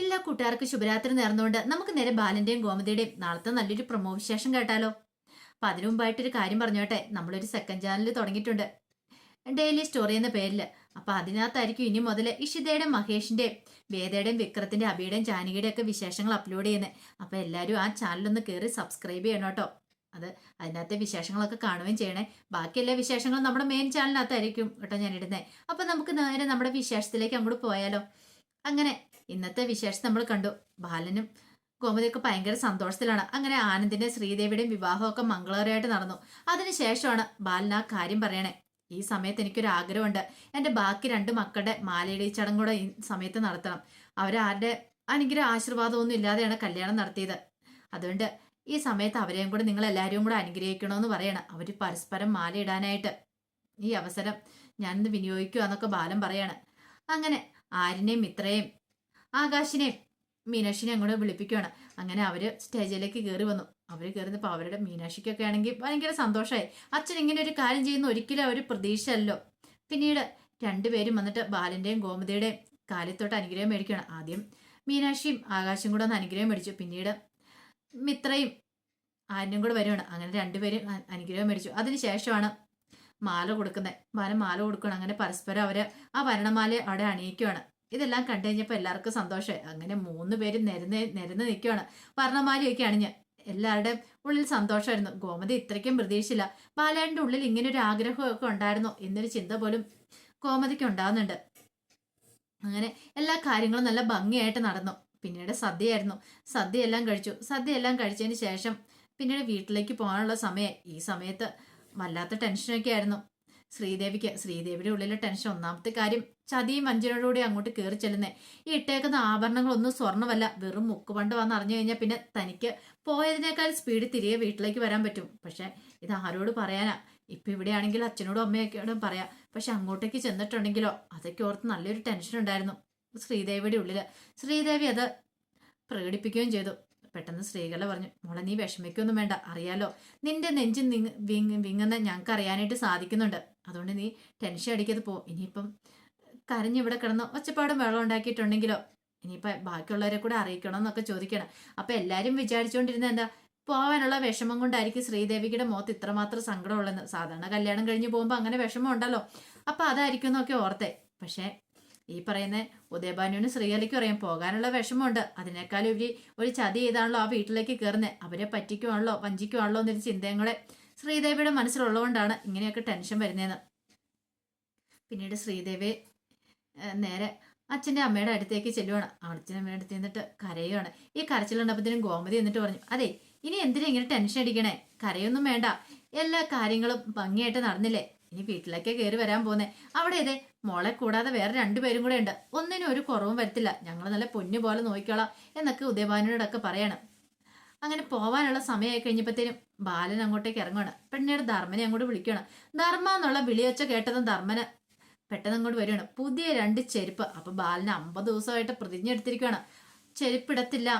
എല്ലാ കൂട്ടുകാർക്കും ശുഭരാത്രി നേർന്നുകൊണ്ട് നമുക്ക് നേരെ ബാലന്റെയും ഗോമതിയുടെയും നാളത്തെ നല്ലൊരു പ്രൊമോ വിശേഷം കേട്ടാലോ. അപ്പൊ അതിനു മുമ്പായിട്ടൊരു കാര്യം പറഞ്ഞോട്ടെ. നമ്മളൊരു സെക്കൻഡ് ചാനൽ തുടങ്ങിയിട്ടുണ്ട്. ഡെയിലി സ്റ്റോറി എന്ന പേരിൽ അപ്പൊ അതിനകത്തായിരിക്കും ഇനി മുതൽ ഇഷിതയുടെയും മഹേഷിന്റെയും വേദയുടെയും വിക്രത്തിന്റെ അബിയുടെയും ജാനകിയുടെയും ഒക്കെ വിശേഷങ്ങൾ അപ്ലോഡ് ചെയ്യുന്നത് അപ്പൊ എല്ലാവരും ആ ചാനലൊന്ന് കയറി സബ്സ്ക്രൈബ് ചെയ്യണം കേട്ടോ. അത് അതിനകത്തെ വിശേഷങ്ങളൊക്കെ കാണുകയും ചെയ്യണേ. ബാക്കി എല്ലാ വിശേഷങ്ങളും നമ്മുടെ മെയിൻ ചാനലിനകത്തായിരിക്കും കേട്ടോ ഞാൻ ഇടുന്നത് അപ്പൊ നമുക്ക് നേരെ നമ്മുടെ വിശേഷത്തിലേക്ക് അങ്ങോട്ട് പോയാലോ. അങ്ങനെ ഇന്നത്തെ വിശേഷം നമ്മൾ കണ്ടു. ബാലനും ഗോമതിയൊക്കെ ഭയങ്കര സന്തോഷത്തിലാണ്. അങ്ങനെ ആനന്ദിന്റെ ശ്രീദേവിയുടെയും വിവാഹമൊക്കെ മംഗളകരമായിട്ട് നടന്നു. അതിനുശേഷമാണ് ബാലൻ ആ കാര്യം പറയണേ. ഈ സമയത്ത് എനിക്കൊരു ആഗ്രഹമുണ്ട്. എന്റെ ബാക്കി രണ്ട് മക്കളുടെ മാലയുടെ ഈ ചടങ്ങ് കൂടെ ഈ സമയത്ത് നടത്തണം. അവരാരുടെ അനുഗ്രഹ ആശീർവാദമൊന്നും ഇല്ലാതെയാണ് കല്യാണം നടത്തിയത്. അതുകൊണ്ട് ഈ സമയത്ത് അവരെയും കൂടെ നിങ്ങൾ എല്ലാവരും കൂടെ അനുഗ്രഹിക്കണമെന്ന് പറയണം. അവർ പരസ്പരം മാലയിടാനായിട്ട് ഈ അവസരം ഞാനിന്ന് വിനിയോഗിക്കുക എന്നൊക്കെ ബാലം പറയാണ്. അങ്ങനെ ആരിനെയും മിത്രയെയും ആകാശിനെയും മീനാക്ഷിനെ അങ്ങോട്ട് വിളിപ്പിക്കുകയാണ് അങ്ങനെ അവർ സ്റ്റേജിലേക്ക് കയറി വന്നു. അവർ കയറുന്നപ്പോൾ അവരുടെ മീനാക്ഷിക്കൊക്കെ ആണെങ്കിൽ ഭയങ്കര സന്തോഷമായി അച്ഛൻ ഇങ്ങനെ ഒരു കാര്യം ചെയ്യുന്ന ഒരിക്കലും അവർ പ്രതീക്ഷയല്ലോ പിന്നീട് രണ്ടുപേരും വന്നിട്ട് ബാലന്റെയും ഗോമതിയുടെയും കാലിത്തോട്ട് അനുഗ്രഹം മേടിക്കുകയാണ് ആദ്യം മീനാക്ഷിയും ആകാശും കൂടെ ഒന്ന് അനുഗ്രഹം മേടിച്ചു. പിന്നീട് മിത്രയും ആര്യനും കൂടെ വരുവാണ്. അങ്ങനെ രണ്ടുപേരും അനുഗ്രഹം മേടിച്ചു. അതിനുശേഷമാണ് മാല കൊടുക്കുന്നത്. ബാലൻ മാല കൊടുക്കണം അങ്ങനെ പരസ്പരം അവർ ആ വരണമാല അവിടെ അണിയിക്കുവാണ്. ഇതെല്ലാം കണ്ടു കഴിഞ്ഞപ്പോൾ എല്ലാവർക്കും സന്തോഷമായി. അങ്ങനെ മൂന്ന് പേര് നിരന്ന് നിരന്ന് നിൽക്കുകയാണ് വർണമാലയൊക്കെ അണിഞ്ഞ് എല്ലാവരുടെയും ഉള്ളിൽ സന്തോഷമായിരുന്നു. ഗോമതി ഇത്രയ്ക്കും പ്രതീക്ഷയില്ല ബാലേട്ടന്റെ ഉള്ളിൽ ഇങ്ങനെ ഒരു ആഗ്രഹമൊക്കെ ഉണ്ടായിരുന്നോ. എന്നൊരു ചിന്ത പോലും ഗോമതിക്ക് ഉണ്ടാകുന്നുണ്ട് അങ്ങനെ എല്ലാ കാര്യങ്ങളും നല്ല ഭംഗിയായിട്ട് നടന്നു. പിന്നീട് സദ്യയായിരുന്നു. സദ്യയെല്ലാം കഴിച്ചു. സദ്യയെല്ലാം കഴിച്ചതിന് ശേഷം പിന്നീട് വീട്ടിലേക്ക് പോകാനുള്ള സമയം. ഈ സമയത്ത് വല്ലാത്ത ടെൻഷനൊക്കെ ആയിരുന്നു. ശ്രീദേവിക്ക് ശ്രീദേവിയുടെ ഉള്ളിലെ ടെൻഷൻ ഒന്നാമത്തെ കാര്യം ചതിയും വഞ്ചനയോടുകൂടി അങ്ങോട്ട് കയറി ചെല്ലുന്നേ. ഈ ഇട്ടേക്കുന്ന ആഭരണങ്ങളൊന്നും സ്വർണമല്ല വെറും മുക്കുപണ്ട് വന്ന് അറിഞ്ഞു കഴിഞ്ഞാൽ പിന്നെ തനിക്ക് പോയതിനേക്കാൾ സ്പീഡ് തിരികെ വീട്ടിലേക്ക് വരാൻ പറ്റും. പക്ഷെ ഇത് ആരോട് പറയാനാ? ഇപ്പൊ ഇവിടെയാണെങ്കിൽ അച്ഛനോടും അമ്മയൊക്കെയോടും പറയാം. പക്ഷെ അങ്ങോട്ടേക്ക് ചെന്നിട്ടുണ്ടെങ്കിലോ അതൊക്കെ ഓർത്ത് നല്ലൊരു ടെൻഷൻ ഉണ്ടായിരുന്നു ശ്രീദേവിയുടെ ഉള്ളിൽ. ശ്രീദേവി അത് പ്രകടിപ്പിക്കുകയും ചെയ്തു. പെട്ടെന്ന് സ്ത്രീകളെ പറഞ്ഞു മോളെ നീ വിഷമിക്കൊന്നും വേണ്ട അറിയാലോ. നിന്റെ നെഞ്ചിൽ വിങ്ങുന്ന ഞങ്ങൾക്ക് അറിയാനായിട്ട് സാധിക്കുന്നുണ്ട്. അതുകൊണ്ട് നീ ടെൻഷൻ അടിക്കാതെ പോ. ഇനിയിപ്പം കരഞ്ഞിവിടെ കിടന്ന് ഒച്ചപ്പാടും വെള്ളം ഉണ്ടാക്കിയിട്ടുണ്ടെങ്കിലോ? ഇനിയിപ്പം ബാക്കിയുള്ളവരെ കൂടെ അറിയിക്കണം എന്നൊക്കെ ചോദിക്കണം. അപ്പം എല്ലാവരും വിചാരിച്ചുകൊണ്ടിരുന്ന എന്താ? പോവാനുള്ള വിഷമം കൊണ്ടായിരിക്കും ശ്രീദേവിയുടെ മുഖത്ത് ഇത്രമാത്രം സങ്കടമുള്ളതെന്ന്. സാധാരണ കല്യാണം കഴിഞ്ഞ് പോകുമ്പോൾ അങ്ങനെ വിഷമം ഉണ്ടല്ലോ. അപ്പം അതായിരിക്കും എന്നൊക്കെ ഓർത്തെ. പക്ഷേ ഈ പറയുന്ന ഉദയഭാനുവിന് ശ്രീകലയ്ക്കും അറിയാം പോകാനുള്ള വിഷമമുണ്ട്. അതിനേക്കാളും ഉപരി ഒരു ചതി ചെയ്താണല്ലോ ആ വീട്ടിലേക്ക് കയറുന്നത് അവരെ പറ്റിക്കുവാണല്ലോ വഞ്ചിക്കുവാണല്ലോ എന്നൊരു ചിന്തയും കൂടെ ശ്രീദേവിയുടെ മനസ്സിലുള്ളതുകൊണ്ടാണ് ഇങ്ങനെയൊക്കെ ടെൻഷൻ വരുന്നതെന്ന്. പിന്നീട് ശ്രീദേവി നേരെ അച്ഛന്റെ അമ്മയുടെ അടുത്തേക്ക് ചെല്ലുവാണ്. അച്ഛന്റെ അമ്മയുടെ അടുത്ത് നിന്നിട്ട് കരയുവാണ്. ഈ കരച്ചിലുണ്ടപ്പത്തിനും ഗോമതി എന്നിട്ട് പറഞ്ഞു അതെ ഇനി എന്തിനാ ഇങ്ങനെ ടെൻഷൻ അടിക്കണേ? കരയൊന്നും വേണ്ട. എല്ലാ കാര്യങ്ങളും ഭംഗിയായിട്ട് നടന്നില്ലേ? ഇനി വീട്ടിലേക്കേ കയറി വരാൻ പോന്നെ. അവിടെ ഇതേ മോളെ കൂടാതെ വേറെ രണ്ടുപേരും കൂടെ ഉണ്ട്. ഒന്നിനും ഒരു കുറവും വരത്തില്ല. ഞങ്ങൾ നല്ല പൊന്നു പോലെ നോക്കിക്കോളാം എന്നൊക്കെ ഉദയഭാനുവിനോടൊക്കെ പറയണം. അങ്ങനെ പോവാനുള്ള സമയമായി കഴിഞ്ഞപ്പോഴത്തേനും ബാലൻ അങ്ങോട്ടേക്ക് ഇറങ്ങണം പിന്നീട് ധർമ്മനെ അങ്ങോട്ട് വിളിക്കണം ധർമ്മ എന്നുള്ള വിളിയൊച്ച കേട്ടതും ധർമ്മന് പെട്ടെന്ന് അങ്ങോട്ട് വരികയാണ്. പുതിയ രണ്ട് ചെരുപ്പ്. അപ്പൊ ബാലന് അമ്പത് ദിവസമായിട്ട് പ്രതിജ്ഞ എടുത്തിരിക്കുകയാണ് ചെരുപ്പിടത്തില്ല.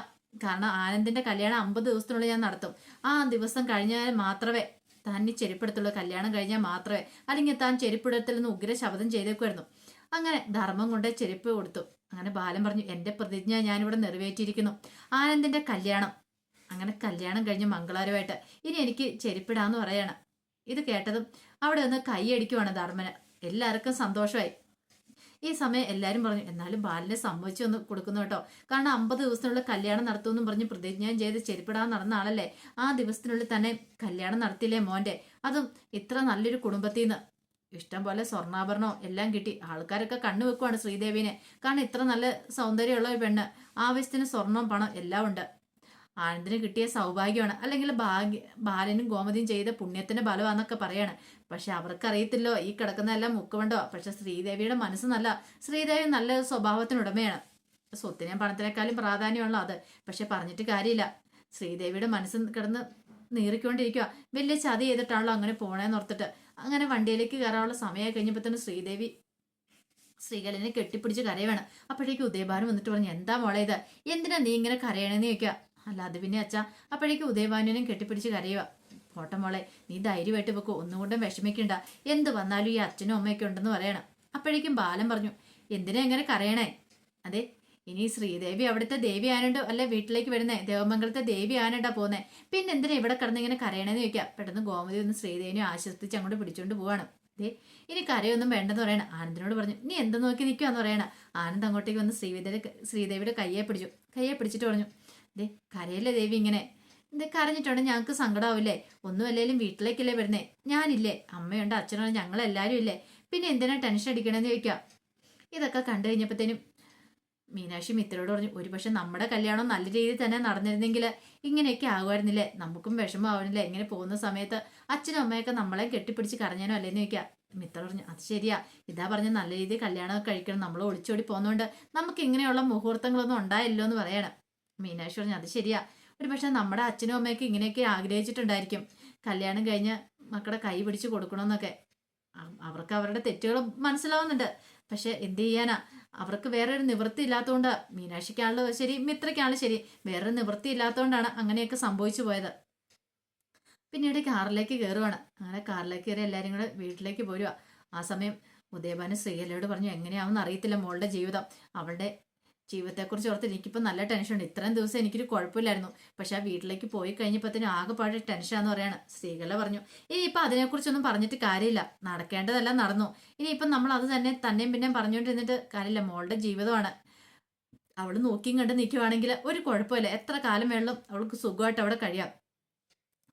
കാരണം ആനന്ദിന്റെ കല്യാണം അമ്പത് ദിവസത്തിനുള്ളിൽ ഞാൻ നടത്തും. ആ ദിവസം കഴിഞ്ഞാൽ മാത്രമേ താൻ ഈ ചെരുപ്പെടുത്തുള്ളൂ കല്യാണം കഴിഞ്ഞാൽ മാത്രമേ അല്ലെങ്കിൽ താൻ ചെരുപ്പിടത്തിൽ നിന്ന് ഉഗ്ര ശബ്ദം ചെയ്തേക്കുമായിരുന്നു. അങ്ങനെ ധർമ്മം കൊണ്ട് ചെരുപ്പ് കൊടുത്തു. അങ്ങനെ ബാലൻ പറഞ്ഞു എന്റെ പ്രതിജ്ഞ ഞാനിവിടെ നിറവേറ്റിയിരിക്കുന്നു. ആനന്ദിന്റെ കല്യാണം അങ്ങനെ കല്യാണം കഴിഞ്ഞ് മംഗളാരമായിട്ട് ഇനി എനിക്ക് ചെരിപ്പിടാന്ന് പറയാണ്. ഇത് കേട്ടതും അവിടെ നിന്ന് കൈയടിക്കുവാണ് ധർമ്മന്. എല്ലാവർക്കും സന്തോഷമായി. ഈ സമയം എല്ലാവരും പറഞ്ഞു എന്നാലും ബാലിനെ സമ്മതിച്ചു ഒന്ന് കൊടുക്കുന്നു കേട്ടോ. കാരണം അമ്പത് ദിവസത്തിനുള്ളിൽ കല്യാണം നടത്തുമെന്നും പറഞ്ഞ് പ്രതിജ്ഞയും ചെയ്ത് ചെരുപ്പിടാൻ നടന്ന ആളല്ലേ? ആ ദിവസത്തിനുള്ളിൽ തന്നെ കല്യാണം നടത്തിയില്ലേ മോന്റെ? അതും ഇത്ര നല്ലൊരു കുടുംബത്തിൽ നിന്ന് ഇഷ്ടം പോലെ സ്വർണാഭരണവും എല്ലാം കിട്ടി. ആൾക്കാരൊക്കെ കണ്ണു വെക്കുവാണ് ശ്രീദേവിനെ. കാരണം ഇത്ര നല്ല സൗന്ദര്യമുള്ള ഒരു പെണ്ണ്. ആവശ്യത്തിന് സ്വർണം പണം എല്ലാം ഉണ്ട്. ആനന്ദിന് കിട്ടിയ സൗഭാഗ്യമാണ്. അല്ലെങ്കിൽ ഭാഗ്യ ബാലനും ഗോമതിയും ചെയ്ത പുണ്യത്തിന്റെ ബലമാണെന്നൊക്കെ പറയാണ്. പക്ഷെ അവർക്കറിയത്തില്ലോ ഈ കിടക്കുന്നതെല്ലാം മുക്കുമുണ്ടോ പക്ഷെ ശ്രീദേവിയുടെ മനസ്സ് നല്ല ശ്രീദേവി നല്ല സ്വഭാവത്തിനുടമയാണ്. സ്വത്തിനെയും പണത്തിനേക്കാളും പ്രാധാന്യമുള്ള അത്. പക്ഷെ പറഞ്ഞിട്ട് കാര്യമില്ല. ശ്രീദേവിയുടെ മനസ്സ് കിടന്ന് നീറിക്കൊണ്ടിരിക്കുക വലിയ ചതി ചെയ്തിട്ടാണല്ലോ അങ്ങനെ പോണേന്ന് ഓർത്തിട്ട്. അങ്ങനെ വണ്ടിയിലേക്ക് കയറാനുള്ള സമയം കഴിഞ്ഞപ്പോൾ തന്നെ ശ്രീദേവി ശ്രീകലിനെ കെട്ടിപ്പിടിച്ച് കരയാണ് അപ്പോഴേക്കും ഉദയഭാരം വന്നിട്ട് പറഞ്ഞു എന്താ മോളെ ഇത്? എന്തിനാ നീ ഇങ്ങനെ കരയണെന്ന് ചോദിക്കുക അല്ല അത് പിന്നെ അച്ഛാ അപ്പോഴേക്കും ഉദയഭാനുവിനും കെട്ടിപ്പിടിച്ച് കരയുക പോട്ടെ മോളെ നീ ധൈര്യമായിട്ട് വെക്കോ ഒന്നുകൊണ്ടും വിഷമിക്കണ്ട. എന്ത് വന്നാലും ഈ അച്ഛനും അമ്മയൊക്കെ ഉണ്ടെന്ന് പറയണം. അപ്പോഴേക്കും ബാലൻ പറഞ്ഞു എന്തിനാ എങ്ങനെ കരയണേ? അതെ ഇനി ശ്രീദേവി അവിടുത്തെ ദേവി ആനണ്ടോ അല്ലെ വീട്ടിലേക്ക് വരുന്നേ? ദേവമംഗലത്തെ ദേവി ആനണ്ടാ പോന്നേ. പിന്നെ എന്തിനാ ഇവിടെ കിടന്ന് ഇങ്ങനെ കരയണേന്ന് ചോദിക്കാം. പെട്ടെന്ന് ഗോമതി ഒന്ന് ശ്രീദേവിനെ ആശ്വസിച്ച് അങ്ങോട്ട് പിടിച്ചോണ്ട് പോവാണ്. ദേ ഇനി കരയൊന്നും വേണ്ടെന്ന് പറയണ. ആനന്ദിനോട് പറഞ്ഞു നീ എന്ത് നോക്കി നിൽക്കുക എന്ന് പറയണ? ആനന്ദ് അങ്ങോട്ടേക്ക് വന്ന് ശ്രീവിദ്യയുടെ ശ്രീദേവിയുടെ കയ്യെ പിടിച്ചു. കയ്യെ പിടിച്ചിട്ട് പറഞ്ഞു ദേ കരയല്ലേ ദേവി ഇങ്ങനെ? ഇത് കരഞ്ഞിട്ടുണ്ട് ഞങ്ങൾക്ക് സങ്കടാവില്ലേ? ഒന്നും അല്ലേലും വീട്ടിലേക്കല്ലേ വരുന്നേ? ഞാനില്ലേ അമ്മയുണ്ട് അച്ഛനുണ്ട് ഞങ്ങളെല്ലാരും ഇല്ലേ? പിന്നെ എന്തിനാ ടെൻഷൻ അടിക്കണമെന്ന് ചോദിക്കാം? ഇതൊക്കെ കണ്ടു കഴിഞ്ഞപ്പോഴത്തേനും മീനാക്ഷി മിത്രയോട് പറഞ്ഞു ഒരു ഒരുപക്ഷെ നമ്മുടെ കല്യാണം നല്ല രീതിയിൽ തന്നെ നടന്നിരുന്നെങ്കിൽ ഇങ്ങനെയൊക്കെ ആകുമായിരുന്നില്ലേ? നമുക്കും വിഷമമാവുന്നില്ലേ? ഇങ്ങനെ പോകുന്ന സമയത്ത് അച്ഛനും അമ്മയൊക്കെ നമ്മളെ കെട്ടിപ്പിടിച്ച് കരഞ്ഞാനോ അല്ലേന്ന് ചോദിക്കാം? മിത്ര പറഞ്ഞു അത് ശരിയാ. ഇതാ പറഞ്ഞ നല്ല രീതിയിൽ കല്യാണമൊക്കെ കഴിക്കണം. നമ്മൾ ഒളിച്ചോടി പോകുന്നതുകൊണ്ട് നമുക്ക് ഇങ്ങനെയുള്ള മുഹൂർത്തങ്ങളൊന്നും ഉണ്ടായില്ലോ എന്ന് പറയണം. മീനാക്ഷി പറഞ്ഞു അത് ശരിയാ. ഒരു പക്ഷെ നമ്മുടെ അച്ഛനും അമ്മയൊക്കെ ഇങ്ങനെയൊക്കെ ആഗ്രഹിച്ചിട്ടുണ്ടായിരിക്കും. കല്യാണം കഴിഞ്ഞ് മക്കളെ കൈ പിടിച്ച് കൊടുക്കണമെന്നൊക്കെ. അവർക്ക് അവരുടെ തെറ്റുകൾ മനസ്സിലാവുന്നുണ്ട്. പക്ഷെ എന്ത് ചെയ്യാനാ? അവർക്ക് വേറെ ഒരു നിവൃത്തി ഇല്ലാത്തതുകൊണ്ട് മീനാക്ഷിക്കാണല്ലോ ശരി മിത്രയ്ക്കാണല്ലോ ശരി. വേറൊരു നിവൃത്തി ഇല്ലാത്തതുകൊണ്ടാണ് അങ്ങനെയൊക്കെ സംഭവിച്ചു പോയത്. പിന്നീട് കാറിലേക്ക് കയറുവാണ് അങ്ങനെ കാറിലേക്ക് കയറി എല്ലാവരും കൂടെ വീട്ടിലേക്ക് പോരുക ആ സമയം ഉദയഭാനു ശ്രീകലയോട് പറഞ്ഞു എങ്ങനെയാവുമെന്ന് അറിയത്തില്ല മോളുടെ ജീവിതം. അവളുടെ ജീവിതത്തെക്കുറിച്ച് ഓർത്ത് എനിക്കിപ്പോൾ നല്ല ടെൻഷനുണ്ട്. ഇത്രയും ദിവസം എനിക്കൊരു കുഴപ്പമില്ലായിരുന്നു. പക്ഷെ ആ വീട്ടിലേക്ക് പോയി കഴിഞ്ഞപ്പോഴത്തേനും ആകെപ്പാട് ടെൻഷനാന്ന് പറയാണ്. സ്ത്രീകളെ പറഞ്ഞു ഇനി ഇനിയിപ്പോൾ അതിനെക്കുറിച്ചൊന്നും പറഞ്ഞിട്ട് കാര്യമില്ല. നടക്കേണ്ടതെല്ലാം നടന്നു. ഇനിയിപ്പം നമ്മൾ അത് തന്നെ തന്നെയും പിന്നെയും പറഞ്ഞുകൊണ്ടിരുന്നിട്ട് കാര്യമില്ല. മോളുടെ ജീവിതമാണ്. അവൾ നോക്കിയും കണ്ട് നിൽക്കുവാണെങ്കിൽ ഒരു കുഴപ്പമില്ല. എത്ര കാലം വേണം അവൾക്ക് സുഖമായിട്ട് അവിടെ കഴിയാം.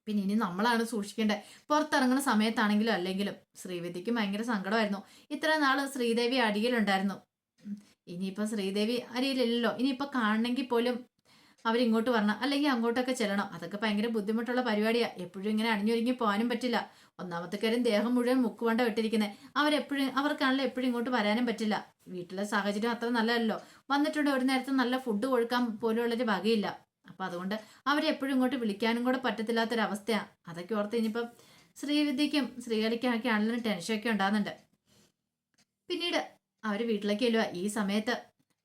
പിന്നെ ഇനി നമ്മളാണ് സൂക്ഷിക്കേണ്ടത്. പുറത്തിറങ്ങുന്ന സമയത്താണെങ്കിലും അല്ലെങ്കിലും ശ്രീവിദ്യക്ക് ഭയങ്കര സങ്കടമായിരുന്നു. ഇത്ര നാൾ ശ്രീദേവി അടിയിലുണ്ടായിരുന്നു. ഇനിയിപ്പോൾ ശ്രീദേവി അരിയിലില്ലല്ലോ. ഇനിയിപ്പോൾ കാണണമെങ്കിൽ പോലും അവരിങ്ങോട്ട് വരണം. അല്ലെങ്കിൽ അങ്ങോട്ടൊക്കെ ചെല്ലണം. അതൊക്കെ ഭയങ്കര ബുദ്ധിമുട്ടുള്ള പരിപാടിയാണ് എപ്പോഴും ഇങ്ങനെ അണിഞ്ഞൊരുങ്ങി പോകാനും പറ്റില്ല. ഒന്നാമത്തെ കാര്യം ദേഹം മുഴുവൻ മുക്കുവണ്ട വിട്ടിരിക്കുന്നത് അവരെപ്പോഴും അവർക്കാണല്ലോ എപ്പോഴും ഇങ്ങോട്ട് വരാനും പറ്റില്ല. വീട്ടിലെ സാഹചര്യം അത്ര നല്ലതല്ലോ. വന്നിട്ടുണ്ട് ഒരു നേരത്തെ നല്ല ഫുഡ് കൊടുക്കാൻ പോലുള്ളൊരു വകയില്ല. അപ്പം അതുകൊണ്ട് അവരെ എപ്പോഴും ഇങ്ങോട്ട് വിളിക്കാനും കൂടെ പറ്റത്തില്ലാത്തൊരവസ്ഥയാണ് അതൊക്കെ ഓർത്ത് ഇനിയിപ്പം ശ്രീവിദ്യയ്ക്കും ശ്രീകലിക്കും ഒക്കെ ആണെങ്കിലും ടെൻഷനൊക്കെ ഉണ്ടാകുന്നുണ്ട് പിന്നീട് അവർ വീട്ടിലേക്ക് ചെല്ലുക ഈ സമയത്ത്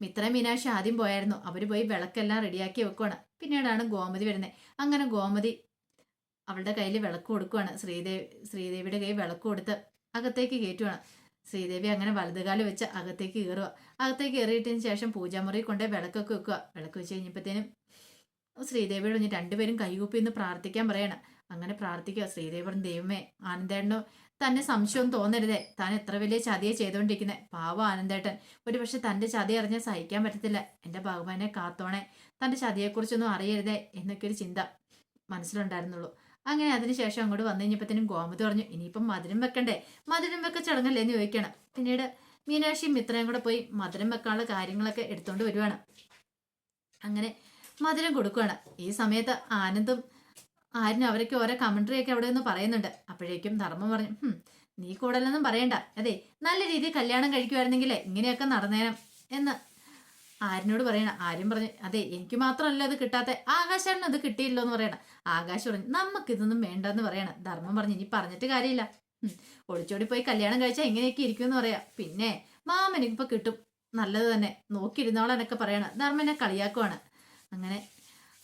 മിത്ര മീനാക്ഷി ആദ്യം പോയായിരുന്നു. അവർ പോയി വിളക്കെല്ലാം റെഡിയാക്കി വെക്കുവാണ്. പിന്നീടാണ് ഗോമതി വരുന്നത് അങ്ങനെ ഗോമതി അവളുടെ കയ്യിൽ വിളക്ക് കൊടുക്കുവാണ്. ശ്രീദേവി ശ്രീദേവിയുടെ കയ്യിൽ വിളക്ക് കൊടുത്ത് അകത്തേക്ക് കയറ്റുവാണ്. ശ്രീദേവി അങ്ങനെ വലതുകാൽ വെച്ച് അകത്തേക്ക് കയറുക അകത്തേക്ക് കയറിയിട്ടതിന് ശേഷം പൂജാമുറി കൊണ്ടേ വിളക്കൊക്കെ വെക്കുക വിളക്ക് വെച്ച് കഴിഞ്ഞപ്പോഴത്തേനും ശ്രീദേവിയോട് രണ്ടുപേരും കൈകൂപ്പി ഒന്ന് പ്രാർത്ഥിക്കാൻ പറയണം. അങ്ങനെ പ്രാർത്ഥിക്കുക ശ്രീദേവിയുടെ ദൈവമേ ആനന്ദേട്ടനോ തന്നെ സംശയം തോന്നരുതേ. താൻ എത്ര വലിയ ചതിയെ ചെയ്തുകൊണ്ടിരിക്കുന്നത് പാവ ആനന്ദേട്ടൻ. ഒരു പക്ഷെ തന്റെ ചതി അറിഞ്ഞാൽ സഹിക്കാൻ പറ്റത്തില്ല. എന്റെ ഭഗവാനെ കാത്തോണെ. തന്റെ ചതിയെക്കുറിച്ചൊന്നും അറിയരുതേ എന്നൊക്കെ ഒരു ചിന്ത മനസ്സിലുണ്ടായിരുന്നുള്ളൂ. അങ്ങനെ അതിനുശേഷം അങ്ങോട്ട് വന്നു കഴിഞ്ഞപ്പോഴത്തേനും ഗോമതി പറഞ്ഞു ഇനിയിപ്പം മധുരം വെക്കണ്ടേ? മധുരം വെക്ക ചടങ്ങല്ലേ എന്ന് ചോദിക്കണം പിന്നീട് മീനാക്ഷിയും മിത്രയും കൂടെ പോയി മധുരം വെക്കാനുള്ള കാര്യങ്ങളൊക്കെ എടുത്തുകൊണ്ട് വരുവാണ്. അങ്ങനെ മധുരം കൊടുക്കുകയാണ് ഈ സമയത്ത് ആനന്ദും ആരിനും അവരൊക്കെ ഓരോ കമന്ററി ഒക്കെ അവിടെ നിന്ന് പറയുന്നുണ്ട്. അപ്പോഴേക്കും ധർമ്മം പറഞ്ഞു നീ കൂടുതലൊന്നും പറയണ്ട. അതെ നല്ല രീതിയിൽ കല്യാണം കഴിക്കുമായിരുന്നെങ്കിലേ ഇങ്ങനെയൊക്കെ നടന്നേനം എന്ന് ആരിനോട് പറയണം. ആരും പറഞ്ഞു അതെ എനിക്ക് മാത്രമല്ല അത് കിട്ടാത്ത. ആകാശാണ് അത് കിട്ടിയില്ലോ എന്ന് പറയണം. ആകാശ് പറഞ്ഞു നമുക്കിതൊന്നും വേണ്ടെന്ന് പറയണം. ധർമ്മം പറഞ്ഞു ഇനി പറഞ്ഞിട്ട് കാര്യമില്ല. ഒളിച്ചോടി പോയി കല്യാണം കഴിച്ചാൽ ഇങ്ങനെയൊക്കെ ഇരിക്കും എന്ന് പറയാം. പിന്നെ മാമനിക്കിപ്പോ കിട്ടും. നല്ലത് തന്നെ. നോക്കിയിരുന്നോളെന്നൊക്കെ പറയണം. ധർമ്മനെ കളിയാക്കുവാണ്. അങ്ങനെ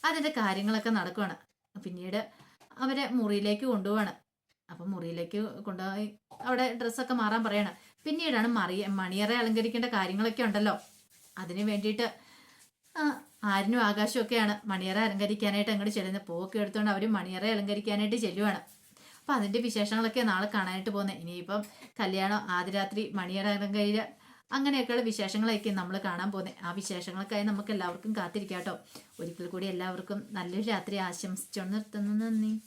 അതിന്റെ കാര്യങ്ങളൊക്കെ നടക്കുവാണ്. പിന്നീട് അവരെ മുറിയിലേക്ക് കൊണ്ടുപോവാണ്. അപ്പം മുറിയിലേക്ക് കൊണ്ടുപോയി അവിടെ ഡ്രസ്സൊക്കെ മാറാൻ പറയാണ്. പിന്നീടാണ് മറിയ മണിയറെ അലങ്കരിക്കേണ്ട കാര്യങ്ങളൊക്കെ ഉണ്ടല്ലോ. അതിന് വേണ്ടിയിട്ട് ആരിനും ആകാശമൊക്കെയാണ് മണിയറെ അലങ്കരിക്കാനായിട്ട് അങ്ങോട്ട് ചെല്ലുന്നത് പൂവൊക്കെ എടുത്തുകൊണ്ട് അവർ മണിയറ അലങ്കരിക്കാനായിട്ട് ചെല്ലുവാണ്. അപ്പം അതിന്റെ വിശേഷങ്ങളൊക്കെ നാളെ കാണാനായിട്ട് പോകുന്നത് ഇനിയിപ്പം കല്യാണം ആദ്യ രാത്രി മണിയറ അലങ്കരിച്ച അങ്ങനെയൊക്കെയുള്ള വിശേഷങ്ങളായിരിക്കും നമ്മൾ കാണാൻ പോകുന്നത്. ആ വിശേഷങ്ങൾക്കായി നമുക്ക് എല്ലാവർക്കും കാത്തിരിക്കാം കേട്ടോ. ഒരിക്കൽ കൂടി എല്ലാവർക്കും നല്ലൊരു രാത്രി ആശംസിച്ചുകൊണ്ട് നിർത്തുന്നു. നന്ദി.